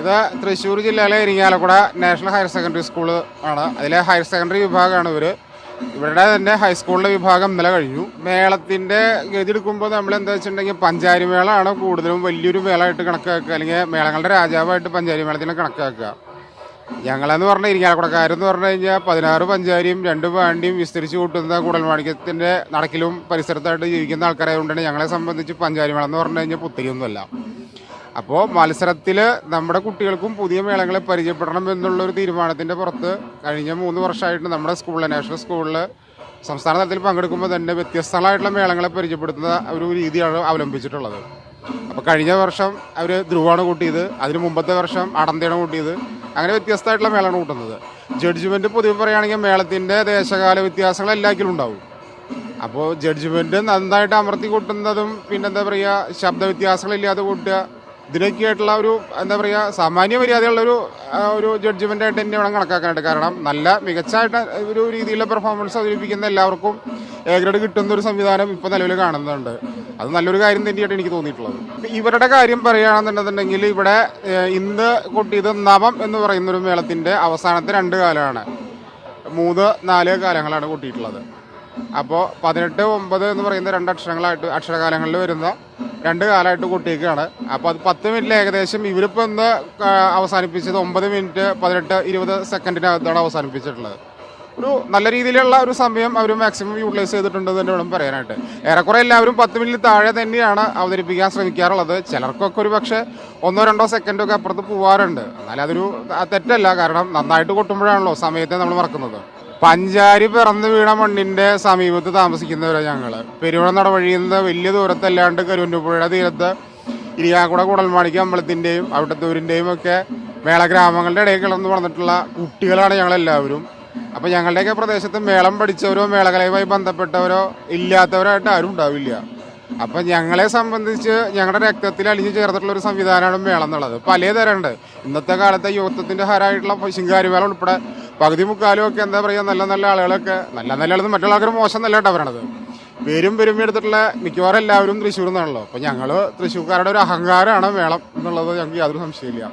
ഇത് തൃശ്ശൂർ ജില്ലയിലെ Irinjalakuda national higher secondary school ആണ്. അതിലെ ഹയർ സെക്കൻഡറി വിഭാഗമാണ് ഇവർ ഇവരുടെ തന്നെ ഹൈസ്കൂളിലെ വിഭാഗം ഇന്നലെ കഴിഞ്ഞു. മേളത്തിന്റെ ഗതി എടുക്കുമ്പോൾ നമ്മൾ എന്താ വെച്ചിട്ടുണ്ടെങ്കിൽ പഞ്ചാരി മേളമാണ് കൂടുതലും വലിയൊരു മേളമായിട്ട് കണക്കാക്കുക. അല്ലെങ്കിൽ മേളങ്ങളുടെ രാജാവായിട്ട് പഞ്ചാരി മേളത്തിനെ കണക്കാക്കുക. ഞങ്ങളെന്ന് പറഞ്ഞാൽ ഇരിങ്ങാലക്കുടക്കാരെന്ന് പറഞ്ഞു കഴിഞ്ഞാൽ പതിനാറ് പഞ്ചാരിയും രണ്ട് പാണ്ടിയും വിസ്തരിച്ച് കൂട്ടുന്ന കുടൽമാണിക്യത്തിന്റെ നടക്കിലും പരിസരത്തായിട്ട് ജീവിക്കുന്ന ആൾക്കാരായതുകൊണ്ടാണ് ഞങ്ങളെ സംബന്ധിച്ച് പഞ്ചാരി മേളം എന്ന് പറഞ്ഞു കഴിഞ്ഞാൽ പുത്തിരിയൊന്നുമല്ല. അപ്പോൾ മത്സരത്തിൽ നമ്മുടെ കുട്ടികൾക്കും പുതിയ മേളങ്ങളെ പരിചയപ്പെടണം എന്നുള്ളൊരു തീരുമാനത്തിന്റെ പുറത്ത് കഴിഞ്ഞ മൂന്ന് വർഷമായിട്ട് നമ്മുടെ സ്കൂളിലെ നാഷണൽ സ്കൂളിൽ സംസ്ഥാന തലത്തിൽ പങ്കെടുക്കുമ്പോൾ തന്നെ വ്യത്യസ്തങ്ങളായിട്ടുള്ള മേളങ്ങളെ പരിചയപ്പെടുത്തുന്ന ഒരു രീതിയാണ് അവലംബിച്ചിട്ടുള്ളത്. അപ്പോൾ കഴിഞ്ഞ വർഷം അവർ ധ്രുവാണ് കൂട്ടിയത് അതിന് മുമ്പത്തെ വർഷം അടന്തയാണ് കൂട്ടിയത്. അങ്ങനെ വ്യത്യസ്തമായിട്ടുള്ള മേളമാണ് കൂട്ടുന്നത്. ജഡ്ജ്മെന്റ് പൊതുവെ പറയുകയാണെങ്കിൽ മേളത്തിന്റെ ദേശകാല വ്യത്യാസങ്ങൾ എല്ലാത്തിലും ഉണ്ടാവും. അപ്പോൾ ജഡ്ജ്മെന്റ് നന്നായിട്ട് അമർത്തി കൂട്ടുന്നതും പിന്നെന്താ പറയുക ശബ്ദ വ്യത്യാസങ്ങളില്ലാതെ കൂട്ടുക ഇതിനൊക്കെയായിട്ടുള്ള ഒരു എന്താ പറയുക സാമാന്യ മര്യാദയുള്ള ഒരു ഒരു ജഡ്ജ്മെന്റ് ആയിട്ട് തന്നെ വേണം കണക്കാക്കാനായിട്ട് കാരണം നല്ല മികച്ചായിട്ട് ഒരു രീതിയിലുള്ള പെർഫോമൻസ് അവതരിപ്പിക്കുന്ന എല്ലാവർക്കും എ ഗ്രേഡ് കിട്ടുന്ന ഒരു സംവിധാനം ഇപ്പോൾ നിലവിൽ കാണുന്നുണ്ട്. അത് നല്ലൊരു കാര്യം തന്നെയായിട്ട് എനിക്ക് തോന്നിയിട്ടുള്ളത്. ഇവരുടെ കാര്യം പറയുകയാണെന്നുണ്ടെന്നുണ്ടെങ്കിൽ ഇവിടെ ഇന്ന് കൊട്ടിയത് നവം എന്ന് പറയുന്ന ഒരു മേളത്തിന്റെ അവസാനത്തെ രണ്ട് കാലമാണ്. മൂന്ന് നാല് കാലങ്ങളാണ് കൊട്ടിയിട്ടുള്ളത്. അപ്പോൾ പതിനെട്ട് ഒമ്പത് എന്ന് പറയുന്ന രണ്ട് അക്ഷരങ്ങളായിട്ട് അക്ഷരകാലങ്ങളിൽ വരുന്ന രണ്ട് കാലമായിട്ട് കൊട്ടിയേക്കാണ്. അപ്പോൾ അത് പത്ത് മിനിറ്റിൽ ഏകദേശം ഇവരിപ്പോൾ ഇന്ന് അവസാനിപ്പിച്ചത് ഒമ്പത് മിനിറ്റ് പതിനെട്ട് ഇരുപത് സെക്കൻഡിനകത്താണ് അവസാനിപ്പിച്ചിട്ടുള്ളത്. ഒരു നല്ല രീതിയിലുള്ള ഒരു സമയം അവർ മാക്സിമം യൂട്ടിലൈസ് ചെയ്തിട്ടുണ്ട് തന്നെ വേണം പറയാനായിട്ട്. ഏറെക്കുറെ എല്ലാവരും പത്ത് മിനിറ്റ് താഴെ തന്നെയാണ് അവതരിപ്പിക്കാൻ ശ്രമിക്കാറുള്ളത്. ചിലർക്കൊക്കെ ഒരു പക്ഷേ ഒന്നോ രണ്ടോ സെക്കൻഡോ ഒക്കെ അപ്പുറത്ത് പോവാറുണ്ട്. എന്നാലും അതൊരു തെറ്റല്ല. കാരണം നന്നായിട്ട് കൊട്ടുമ്പോഴാണല്ലോ സമയത്തെ നമ്മൾ മറക്കുന്നത്. പഞ്ചാരി പിറന്നു വീണ മണ്ണിന്റെ സമീപത്ത് താമസിക്കുന്നവരാണ് ഞങ്ങൾ പെരുവഴ വഴിയിൽ നിന്ന് വലിയ ദൂരത്തല്ലാണ്ട് കരുവന്നപ്പുഴയുടെ തീരത്ത് ഇരിയാക്കുട കുടൽമാണിക്ക അമ്പലത്തിന്റെയും അവിടത്തൂരിന്റെയും ഒക്കെ മേള ഗ്രാമങ്ങളുടെ ഇടയിൽ കിടന്ന് വളർന്നിട്ടുള്ള കുട്ടികളാണ് ഞങ്ങളെല്ലാവരും. അപ്പൊ ഞങ്ങളുടെയൊക്കെ പ്രദേശത്ത് മേളം പഠിച്ചവരോ മേളകലയുമായി ബന്ധപ്പെട്ടവരോ ഇല്ലാത്തവരായിട്ട് ആരും ഉണ്ടാവില്ല. അപ്പൊ ഞങ്ങളെ സംബന്ധിച്ച് ഞങ്ങളുടെ രക്തത്തിൽ അലിഞ്ഞു ചേർന്നിട്ടുള്ള ഒരു സംവിധാനമാണ് മേളം എന്നുള്ളത് പലതരം ഉണ്ട് ഇന്നത്തെ കാലത്തെ യുവത്വത്തിന്റെ ഹരായിട്ടുള്ള ശിങ്കാരിമേള ഉൾപ്പെടെ പകുതി മുക്കാലും ഒക്കെ എന്താ പറയുക നല്ല നല്ല ആളുകളൊക്കെ നല്ല നല്ല ആളെന്ന് മറ്റുള്ള ആൾക്കാർ മോശം നല്ല പറയണത്. പേരും പെരുമയും എടുത്തിട്ടുള്ള മിക്കവാറും എല്ലാവരും തൃശ്ശൂർ നിന്നാണല്ലോ അപ്പൊ ഞങ്ങൾ തൃശ്ശൂർക്കാരുടെ ഒരു അഹങ്കാരമാണ് മേളം എന്നുള്ളത് ഞങ്ങൾക്ക് യാതൊരു സംശയമില്ല